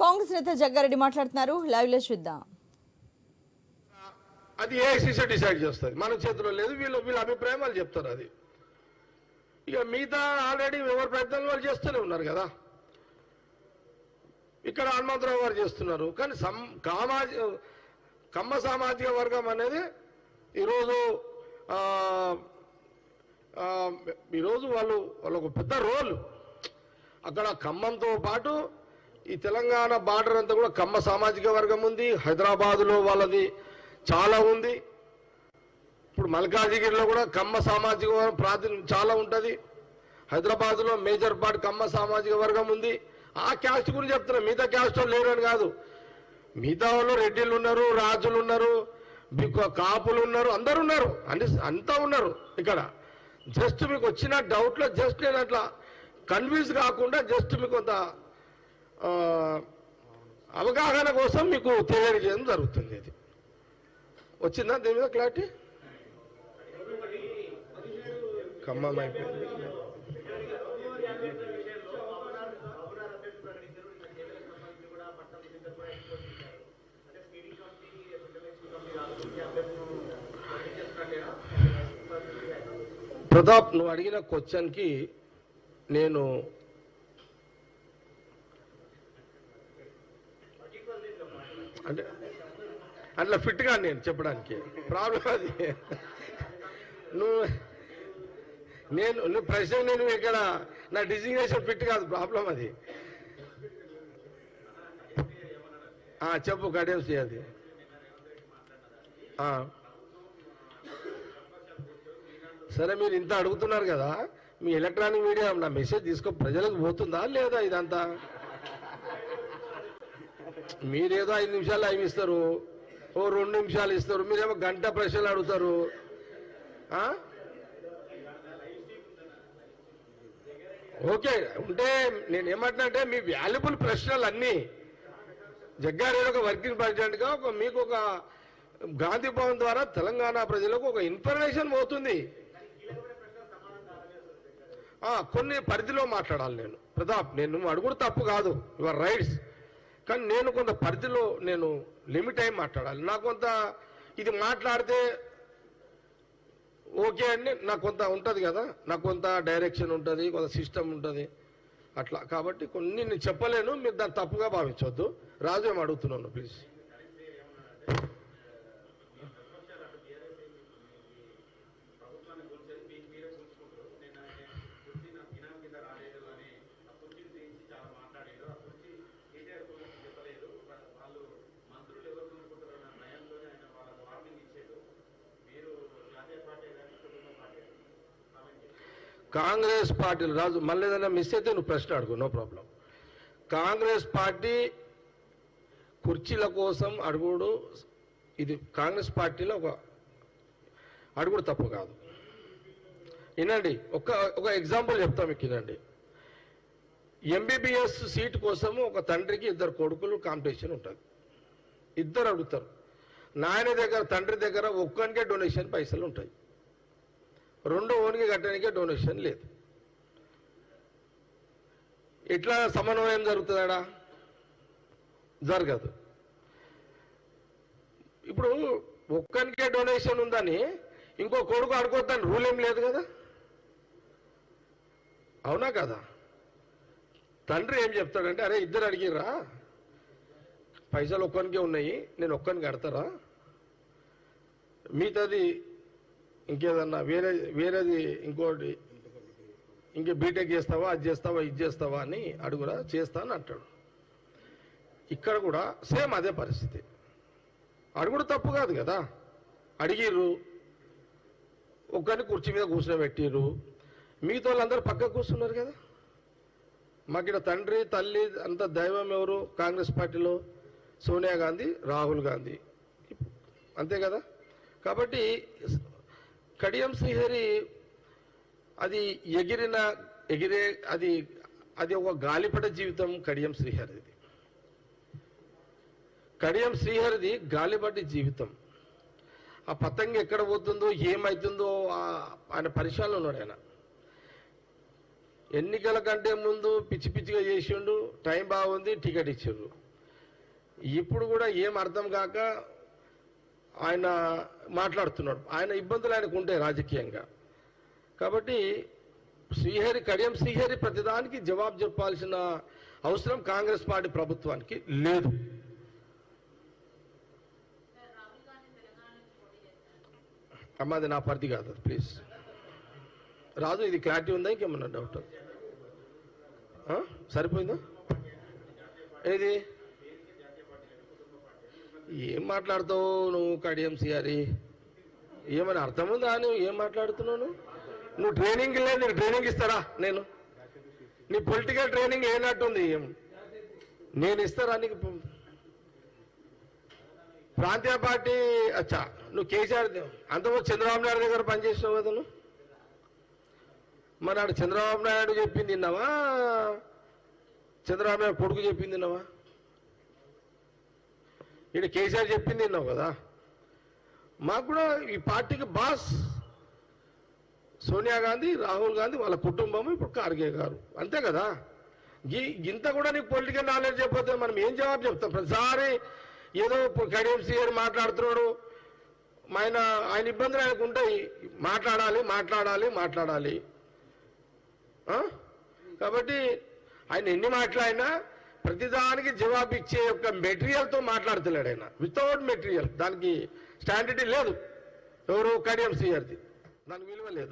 కాంగ్రెస్ నేత జగ్గారెడ్డి మాట్లాడుతున్నారు. లైవ్లో చూద్దాం. అది ఏఐసీసీ డిసైడ్ చేస్తుంది. మన చేతిలో లేదు వీళ్ళు వీళ్ళ అభిప్రాయం వాళ్ళు చెప్తారు అది. ఇక మిగతా ఆల్రెడీ ఎవరి ప్రయత్నాలు వాళ్ళు చేస్తూనే ఉన్నారు కదా. ఇక్కడ హనుమంతరావు గారు చేస్తున్నారు. కానీ సం కామాజ కమ్మ సామాజిక వర్గం అనేది ఈరోజు ఈరోజు వాళ్ళు వాళ్ళ ఒక పెద్ద రోల్. అక్కడ ఖమ్మంతో పాటు ఈ తెలంగాణ బార్డర్ అంతా కూడా కమ్మ సామాజిక వర్గం ఉంది హైదరాబాదులో వాళ్ళది చాలా ఉంది. ఇప్పుడు మల్కాజిగిరిలో కూడా కమ్మ సామాజిక వర్గం ప్రాతినిధ్యం చాలా ఉంటుంది. హైదరాబాద్లో మేజర్ పార్ట్ కమ్మ సామాజిక వర్గం ఉంది. ఆ క్యాస్ట్ గురించి చెప్తున్నా మిగతా క్యాస్ట్ వాళ్ళు లేరు అని కాదు. మిగతా వాళ్ళు రెడ్డిలు ఉన్నారు రాజులు ఉన్నారు మీకు కాపులు ఉన్నారు అందరు ఉన్నారు. అన్ని అంతా ఉన్నారు ఇక్కడ. జస్ట్ మీకు వచ్చిన డౌట్లో జస్ట్ నేను అట్లా కన్ఫ్యూజ్ కాకుండా జస్ట్ మీకు కొంత అవగాహన కోసం మీకు తెలియజేయడం జరుగుతుంది ఇది వచ్చిందా దీని మీద క్లారిటీ? ఖమ్మం అయిపోయింది. ప్రతాప్ నువ్వు అడిగిన క్వశ్చన్కి నేను అంటే అట్లా ఫిట్గా నేను చెప్పడానికి. ప్రాబ్లం అది. నువ్వు నేను నువ్వు ప్రశ్న నేను ఇక్కడ నా డిజిగ్నేషన్ ఫిట్ కాదు ప్రాబ్లం అది. చెప్పు కడేసి అది. సరే మీరు ఇంత అడుగుతున్నారు కదా మీ ఎలక్ట్రానిక్ మీడియా నా మెసేజ్ తీసుకో ప్రజలకు పోతుందా లేదా ఇదంతా? మీరేదో ఐదు నిమిషాలు టైం ఇస్తారు. ఓ రెండు నిమిషాలు ఇస్తారు. మీరేమో గంట ప్రశ్నలు అడుగుతారు. ఓకే ఉంటే నేను ఏమంటున్నా అంటే మీ వాల్యుబుల్ ప్రశ్నలు అన్నీ జగ్గారెడ్డి ఒక వర్కింగ్ ప్రెసిడెంట్గా ఒక మీకు ఒక గాంధీ భవన్ ద్వారా తెలంగాణ ప్రజలకు ఒక ఇన్ఫర్మేషన్ పోతుంది. కొన్ని పరిధిలో మాట్లాడాలి నేను. ప్రతాప్ నేను నువ్వు అడుగుడు తప్పు కాదు. యువర్ రైట్స్ కానీ నేను కొంత పరిధిలో నేను లిమిట్ అయి మాట్లాడాలి. నాకు కొంత ఇది మాట్లాడితే ఓకే అండి నాకు కొంత ఉంటుంది కదా. నాకు కొంత డైరెక్షన్ ఉంటుంది కొంత సిస్టమ్ ఉంటుంది. అట్లా. కాబట్టి కొన్ని నేను చెప్పలేను మీరు దాన్ని తప్పుగా భావించవద్దు రాజు ఏం అడుగుతున్నాను ప్లీజ్ కాంగ్రెస్ పార్టీలు రాజు మళ్ళీ ఏదైనా మిస్ అయితే నువ్వు ప్రశ్న అడుగు నో ప్రాబ్లం కాంగ్రెస్ పార్టీ కుర్చీల కోసం అడుగుడు ఇది కాంగ్రెస్ పార్టీలో ఒక అడుగుడు తప్పు కాదు. వినండి ఒక ఒక ఎగ్జాంపుల్ చెప్తా మీకు వినండి. ఎంబీబీఎస్ సీట్ కోసము ఒక తండ్రికి ఇద్దరు కొడుకులు కాంపిటీషన్ ఉంటుంది. ఇద్దరు అడుగుతారు. నాయన దగ్గర తండ్రి దగ్గర ఒక్కనికే డొనేషన్ పైసలు ఉంటాయి. రెండు ఓన్కి కట్టడానికే డొనేషన్ లేదు. ఎట్లా సమన్వయం జరుగుతుందా జరగదు. ఇప్పుడు ఒక్కనికే డొనేషన్ ఉందని ఇంకో కొడుకు ఆడుకోవద్దని రూల్ ఏం లేదు కదా? అవునా కదా? తండ్రి ఏం చెప్తాడంటే అరే ఇద్దరు అడిగిర్రా. పైసలు ఒక్కనికే ఉన్నాయి నేను ఒక్కని కడతారా? మిగతాది ఇంకేదన్నా వేరే వేరేది ఇంకోటి ఇంకే బీటెక్ చేస్తావా అది చేస్తావా ఇది చేస్తావా అని అడుగురా చేస్తా అని అంటాడు. ఇక్కడ కూడా సేమ్ అదే పరిస్థితి. అడుగుడు తప్పు కాదు కదా. అడిగిర్రు ఒక్కరిని కుర్చీ మీద కూర్చోబెట్టిర్రు. మిగతా వాళ్ళందరూ పక్క కూర్చున్నారు కదా. మాకు ఇక్కడ తండ్రి తల్లి అంత దైవం ఎవరు? కాంగ్రెస్ పార్టీలో సోనియా గాంధీ రాహుల్ గాంధీ. అంతే కదా. కాబట్టి కడియం శ్రీహరి అది ఎగిరిన ఎగిరే అది అది ఒక గాలిపట జీవితం కడియం శ్రీహరిది. కడియం శ్రీహరిది గాలిపటి జీవితం. ఆ పతంగి ఎక్కడ పోతుందో ఏమవుతుందో ఆయన పరిశీలన ఉన్నాడు ఆయన. ఎన్నికల కంటే ముందు పిచ్చి పిచ్చిగా చేసిండు టైం బాగుంది టికెట్ ఇచ్చిండ్రు ఇప్పుడు కూడా ఏం అర్థం కాక ఆయన మాట్లాడుతున్నాడు. ఆయన ఇబ్బందులు ఆయనకు ఉంటాయి రాజకీయంగా. కాబట్టి శ్రీహరి కడియం శ్రీహరి ప్రతిదానికి జవాబు చెప్పాల్సిన అవసరం కాంగ్రెస్ పార్టీ ప్రభుత్వానికి లేదు. అమ్మ అది నా పరిధి కాదు ప్లీజ్. రాజు ఇది క్లారిటీ ఉందా? ఇంకేమన్నా డౌట్ సరిపోయిందా? ఏది? ఏం మాట్లాడతావు నువ్వు కడియం గారి ఏమని అర్థం ఉందా నువ్వు ఏం మాట్లాడుతున్నావు నువ్వు? నువ్వు ట్రైనింగ్ లేదు నీకు ట్రైనింగ్ ఇస్తారా నేను? నీ పొలిటికల్ ట్రైనింగ్ ఏనట్టుంది ఏం? నేను ఇస్తారా నీకు ప్రాంతీయ పార్టీ అచ్చా నువ్వు కేసీఆర్ అంతకుముందు చంద్రబాబు నాయుడు దగ్గర పనిచేసినావు కదా నువ్వు? మరి నాడు చంద్రబాబు నాయుడు చెప్పింది విన్నావా? చంద్రబాబు నాయుడు కొడుకు చెప్పింది విన్నావా? ఈయన కేసీఆర్ చెప్పింది విన్నావు కదా? మాకు కూడా ఈ పార్టీకి బాస్ సోనియా గాంధీ రాహుల్ గాంధీ వాళ్ళ కుటుంబం ఇప్పుడు ఖార్గే గారు. అంతే కదా? ఇంత కూడా నీకు పొలిటికల్ నాలెడ్జ్ చెప్పితే మనం ఏం జవాబు చెప్తాం? ప్రతిసారి ఏదో ఇప్పుడు కడియం సీఆర్ మాట్లాడుతున్నాడు ఆయన ఆయన ఇబ్బందులు ఆయనకు ఉంటాయి. మాట్లాడాలి మాట్లాడాలి మాట్లాడాలి. కాబట్టి ఆయన ఎన్ని మాట్లాడినా ప్రతిదానికి జవాబు ఇచ్చే యొక్క మెటీరియల్తో మాట్లాడుతున్నాడు ఆయన. Without material. దానికి స్టాండర్డ్ లేదు. ఎవరు కడియం సీఆర్ది దానికి విలువ లేదు.